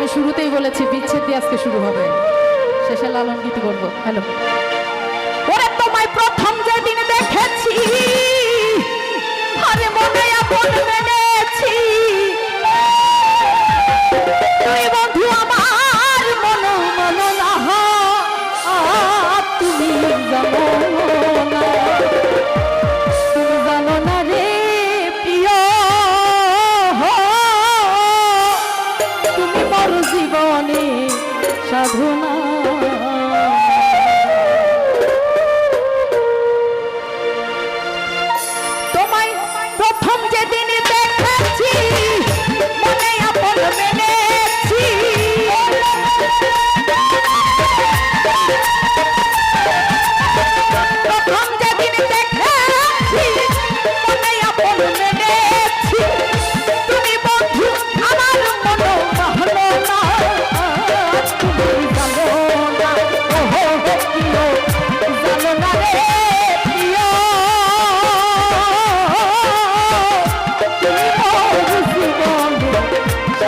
আমি শুরুতেই বলেছি বিচ্ছেদ দিয়ে আজকে শুরু হবে। শেষে লালন গীতি করব। হ্যালো। ওরে তোমায় প্রথম যেদিন দেখেছি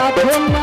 i'm Come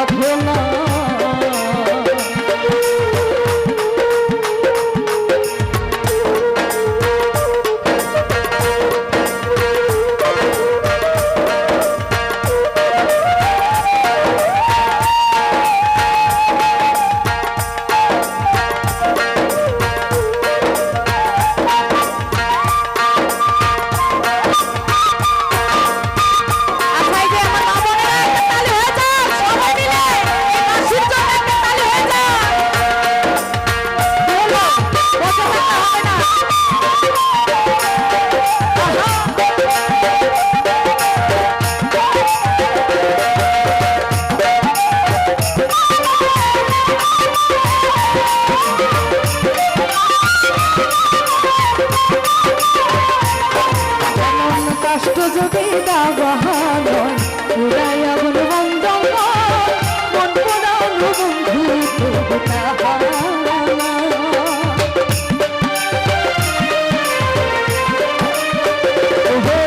রাখো না কষ্ট যদি দাবাহান উড়াই আগুন বন্ধ মন পোড়ানো বন্ধু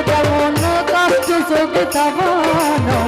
কেমন কষ্ট যদি দাবানো